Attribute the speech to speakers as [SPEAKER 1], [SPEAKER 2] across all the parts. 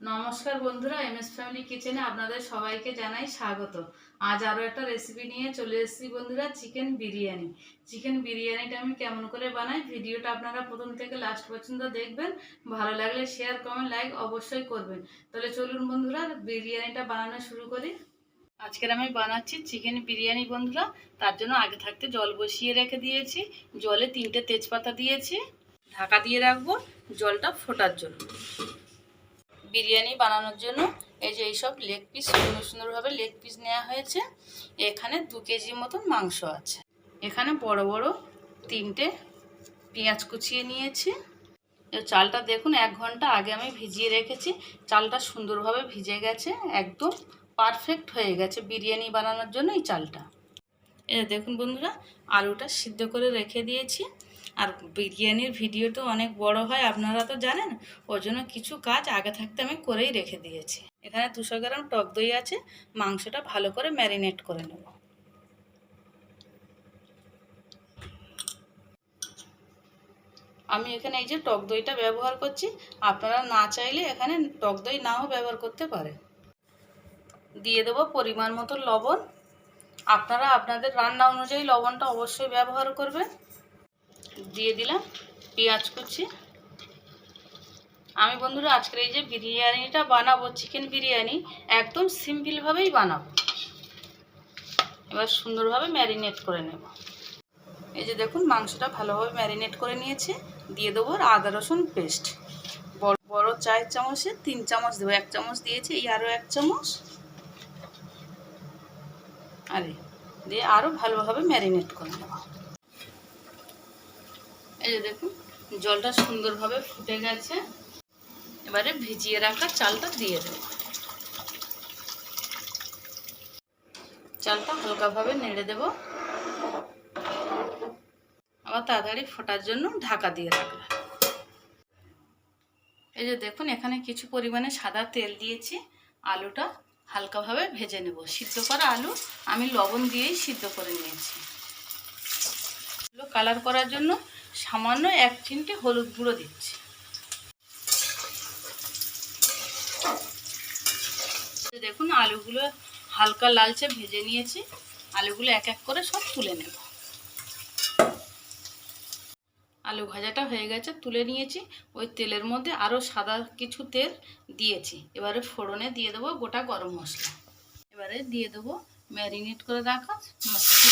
[SPEAKER 1] নমস্কার বন্ধুরা M S family কিচেনে আপনাদের সবাইকে জানাই স্বাগত। আজ আরও একটা রেসিপি নিয়ে চলে এসেছি বন্ধুরা চিকেন বিরিয়ানি। চিকেন বিরিয়ানিটা আমি কেমন করে বানাই, ভিডিওটা আপনারা প্রথম থেকে লাস্ট পর্যন্ত দেখবেন। ভালো লাগলে শেয়ার কমেন্ট লাইক অবশ্যই করবেন। তাহলে চলুন বন্ধুরা, বিরিয়ানিটা বানানো শুরু করি। আজকের আমি বানাচ্ছি চিকেন বিরিয়ানি বন্ধুরা, তার জন্য আগে থাকতে জল বসিয়ে রেখে দিয়েছি। জলে তিনটে তেজপাতা দিয়েছি। ঢাকা দিয়ে রাখব জলটা ফোটার জন্য। বিরিয়ানি বানানোর জন্য। এই যে এইসব লেগ পিস সুন্দর সুন্দরভাবে লেগ পিস নেওয়া হয়েছে। এখানে দু কেজি মতন মাংস আছে। এখানে বড় বড় তিনটে পেঁয়াজ কুচিয়ে নিয়েছি। চালটা দেখুন, এক ঘণ্টা আগে আমি ভিজিয়ে রেখেছি। চালটা সুন্দরভাবে ভিজে গেছে, একদম পারফেক্ট হয়ে গেছে বিরিয়ানি বানানোর জন্য এই চালটা। এই দেখুন বন্ধুরা, আলুটা সিদ্ধ করে রেখে দিয়েছি। আর বিরিয়ানির ভিডিও তো অনেক বড় হয়, আপনারা তো জানেন। ওর জন্য কিছু কাজ আগে থাকতে আমি করেই রেখে দিয়েছি। এখানে দুশো গ্রাম টক দই আছে, মাংসটা ভালো করে ম্যারিনেট করে নেব। আমি এখানে এই যে টক দইটা ব্যবহার করছি, আপনারা না চাইলে এখানে টক দই নাও ব্যবহার করতে পারে দিয়ে দেবো পরিমাণ মতো লবণ। আপনারা আপনাদের রান্না অনুযায়ী লবণটা অবশ্যই ব্যবহার করবেন। দিয়ে দিলাম, পেঁয়াজ কুচি। আমি বন্ধুরা আজকের এই যে বিরিয়ানিটা বানাবো চিকেন বিরিয়ানি, একদম সিম্পলভাবেই বানাবো। এবার সুন্দরভাবে ম্যারিনেট করে নেব। এই যে দেখুন, মাংসটা ভালোভাবে ম্যারিনেট করে নিয়েছে। দিয়ে দেবো আদা, রসুন পেস্ট বড় বড় চায়ের চামচে, তিন চামচ দেবো, এক চামচ দিয়েছি, এই আরও এক চামচ। আরে, দিয়ে আরও ভালোভাবে ম্যারিনেট করে নেব। এই যে দেখুন, জলটা সুন্দরভাবে ফুটে গেছে। এবারে ভিজিয়ে রাখা চালটা দিয়ে দেব। চালটা হালকাভাবে নেড়ে দেব। আবার তাড়াতাড়ি ফোটার জন্য ঢাকা দিয়ে রাখলাম। এই যে দেখুন, এখানে কিছু পরিমাণে সাদা তেল দিয়েছি। আলুটা হালকাভাবে ভেজে নেব। সিদ্ধ করা আলু আমি লবণ দিয়েই সিদ্ধ করে নিয়েছি। কালার করার জন্য সামান্য এক চিমটে হলুদ গুঁড়ো দিচ্ছি। দেখুন, আলুগুলো হালকা লালচে ভেজে নিয়েছি। আলুগুলো এক এক করে সব তুলে নেব। আলু ভাজাটা হয়ে গেছে, তুলে নিয়েছি। ওই তেলের মধ্যে আরও সাদা কিছু তেল দিয়েছি। এবারে ফোড়নে দিয়ে দেবো গোটা গরম মশলা। এবারে দিয়ে দেবো ম্যারিনেট করে রাখা মশলা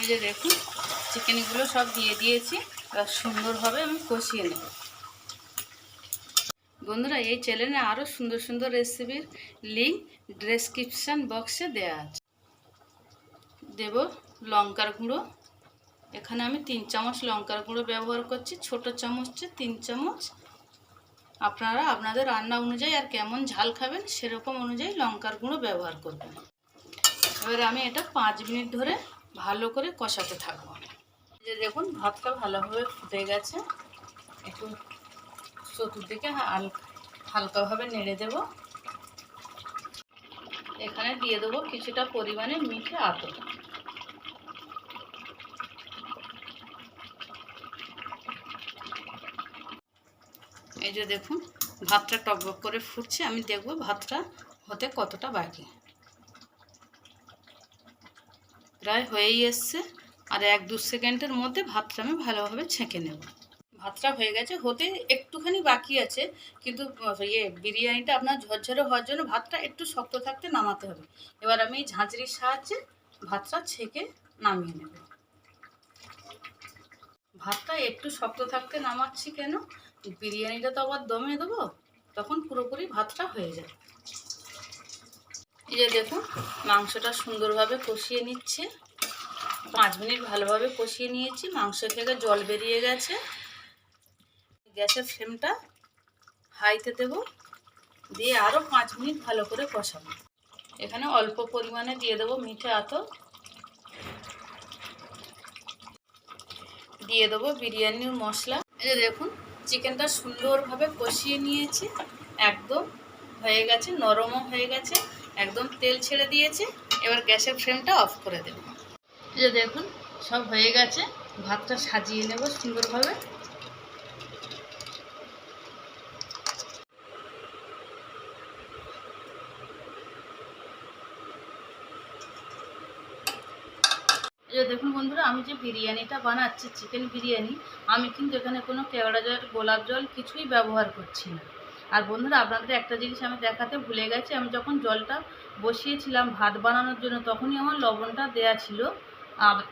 [SPEAKER 1] এই যে দেখুন চিকেনগুলো সব দিয়ে দিয়েছি, এবার সুন্দরভাবে আমি কষিয়ে নেব। বন্ধুরা, এই চ্যানেলে আরও সুন্দর সুন্দর রেসিপির লিঙ্ক ডেসক্রিপশান বক্সে দেওয়া আছে। দেব লঙ্কার গুঁড়ো। এখানে আমি তিন চামচ লঙ্কার গুঁড়ো ব্যবহার করছি, ছোট চামচে তিন চামচ। আপনারা আপনাদের রান্না অনুযায়ী আর কেমন ঝাল খাবেন সেরকম অনুযায়ী লঙ্কার গুঁড়ো ব্যবহার করবেন। এবার আমি এটা পাঁচ মিনিট ধরে ভালো করে কষাতে থাকব। যে দেখুন, ভাতটা ভালোভাবে ফুটে গেছে। একটু চতুর্দিকে হালকা হালকাভাবে নেড়ে দেব। এখানে দিয়ে দেবো কিছুটা পরিমাণে মিঠে আতর এই যে দেখুন, ভাতটা টকবক করে ফুটছে। আমি দেখব ভাতটা হতে কতটা বাকি। প্রায় হয়েই এসছে। আর এক দু সেকেন্ডের মধ্যে ভাতটা আমি ভালোভাবে ছেঁকে নেব। ভাতটা হয়ে গেছে, হতে একটুখানি বাকি আছে, কিন্তু ইয়ে বিরিয়ানিটা আপনার ঝরঝরে হওয়ার জন্য ভাতটা একটু শক্ত থাকতে নামাতে হবে। এবার আমি ঝাঁঝরির সাহায্যে ভাতটা ছেঁকে নামিয়ে নেব। ভাতটা একটু শক্ত থাকতে নামাচ্ছি কেন? বিরিয়ানিটা তো আবার দমে দেবো, তখন পুরোপুরি ভাতটা হয়ে যাবে। এই যে দেখুন, মাংসটা সুন্দরভাবে কষিয়ে নিচ্ছে। পাঁচ মিনিট ভালোভাবে কষিয়ে নিয়েছি মাংস থেকে জল বেরিয়ে গেছে। গ্যাসের ফ্লেমটা হাইতে দেব, দিয়ে আরও পাঁচ মিনিট ভালো করে কষাবো। এখানে অল্প পরিমাণে দিয়ে দেবো মিঠে আতর। দিয়ে দেবো বিরিয়ানির মশলা। এই যে দেখুন, চিকেনটা সুন্দরভাবে কষিয়ে নিয়েছি, একদম হয়ে গেছে, নরমও হয়ে গেছে, একদম তেল ছেড়ে দিয়েছে। এবার গ্যাসের ফ্লেমটা অফ করে দেব। যে দেখুন, সব হয়ে গেছে। ভাতটা সাজিয়ে নেব সুন্দরভাবে। দেখুন বন্ধুরা, আমি যে বিরিয়ানিটা বানাচ্ছি, চিকেন বিরিয়ানি, আমি কিন্তু এখানে কোনো কেওড়া জল, গোলাপ জল কিছুই ব্যবহার করছি না। আর বন্ধুরা, আপনাদের একটা জিনিস আমি দেখাতে ভুলে গেছি, আমি যখন জলটা বসিয়েছিলাম ভাত বানানোর জন্য, তখনই আমার লবণটা দেয়া ছিল।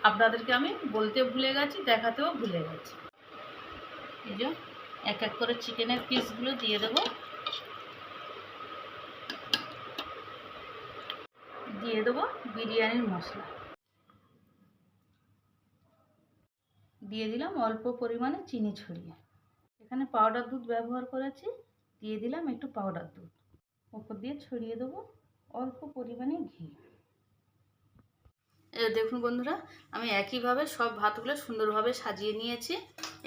[SPEAKER 1] আপনাদেরকে আমি বলতে ভুলে গেছি, দেখাতেও ভুলে গেছি। এই যে, এক এক করে চিকেনের পিসগুলো দিয়ে দেবো। দিয়ে দেবো বিরিয়ানির মশলা। দিয়ে দিলাম অল্প পরিমাণে চিনি ছড়িয়ে। এখানে পাউডার দুধ ব্যবহার করেছি, দিয়ে দিলাম একটু পাউডার দুধ। ওপর দিয়ে ছড়িয়ে দেবো অল্প পরিমাণে ঘি। দেখুন বন্ধুরা, আমি একইভাবে সব ভাতগুলো সুন্দরভাবে সাজিয়ে নিয়েছি।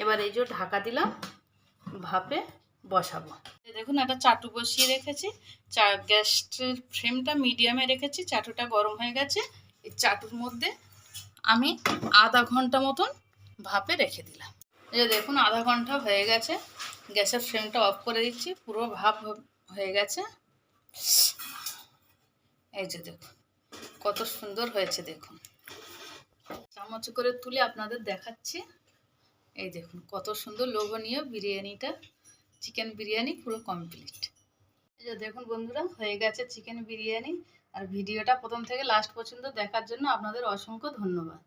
[SPEAKER 1] এবার এই যে ঢাকা দিলাম, ভাপে বসাবো। দেখুন, একটা চাটু বসিয়ে রেখেছি। চা, গ্যাসের ফ্লেমটা মিডিয়ামে রেখেছি, চাটুটা গরম হয়ে গেছে। এই চাটুর মধ্যে আমি আধা ঘণ্টা মতন ভাপে রেখে দিলাম। এই যে দেখুন, আধা ঘণ্টা হয়ে গেছে। গ্যাসের ফ্লেমটা অফ করে দিচ্ছি, পুরো ভাপ হয়ে গেছে। এই যে দেখুন। কত সুন্দর হয়েছে দেখুন। চামচ করে তুলে আপনাদের দেখাচ্ছি। এই দেখুন, কত সুন্দর লোভনীয় বিরিয়ানিটা, চিকেন বিরিয়ানি পুরো কমপ্লিট এই যে দেখুন বন্ধুরা, হয়ে গেছে চিকেন বিরিয়ানি। আর ভিডিওটা প্রথম থেকে লাস্ট পর্যন্ত দেখার জন্য আপনাদের অসংখ্য ধন্যবাদ।